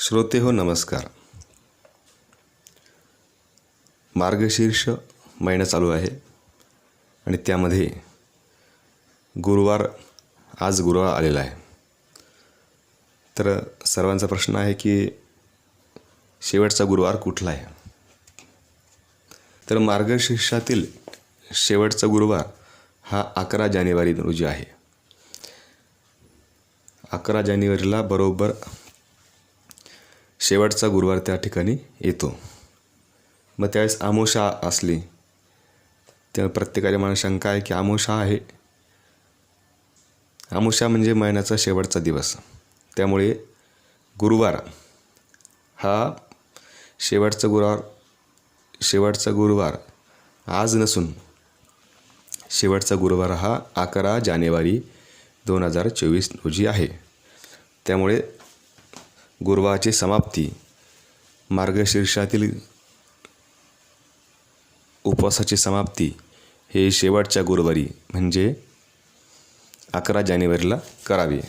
श्रोते हो नमस्कार. मार्गशीर्ष महिना चालू आहे आणि त्यामध्ये गुरुवार आज गुरुवार आलेला आहे. तर सर्वांचा प्रश्न आहे की शेवटचा गुरुवार कुठला आहे? तर मार्गशीर्षातील शेवटचा गुरुवार हा अकरा जानेवारी रोजी आहे. अकरा जानेवारीला बरोबर शेवटचा गुरुवार त्या ठिकाणी येतो. मग त्यावेळेस आमोशा असली. तेव्हा प्रत्येकाच्या मला शंका आहे की आमोशा आहे. आमोशा म्हणजे महिन्याचा शेवटचा दिवस. त्यामुळे गुरुवार हा शेवटचा गुरुवार शेवटचा गुरुवार आज नसून शेवटचा गुरुवार हा अकरा जानेवारी दोन हजार चोवीस रोजी आहे. त्यामुळे गुरुवारची समाप्ती. मार्गशीर्षातील उपवासाची समाप्ती हे शेवटच्या गुरुवारी म्हणजे अकरा जानेवारीला करावी.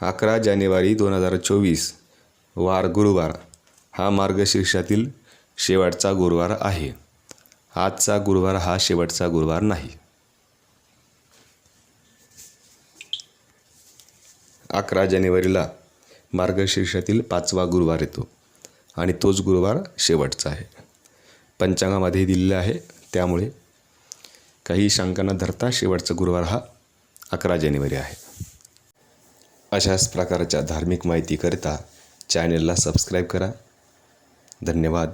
अकरा जानेवारी दोन हजार चोवीस वार गुरुवार हा मार्गशीर्षातील शेवटचा गुरुवार आहे. आजचा गुरुवार हा शेवटचा गुरुवार नाही. अकरा जानेवारीला मार्गशीर्षातील पाचवा गुरुवार येतो आणि तोच गुरुवार शेवटचा आहे. पंचांगामध्ये दिलेलं आहे. त्यामुळे काही शंका न धरता शेवटचा गुरुवार हा अकरा जानेवारी आहे. अशाच प्रकारच्या धार्मिक माहितीकरिता चॅनेलला सबस्क्राईब करा. धन्यवाद.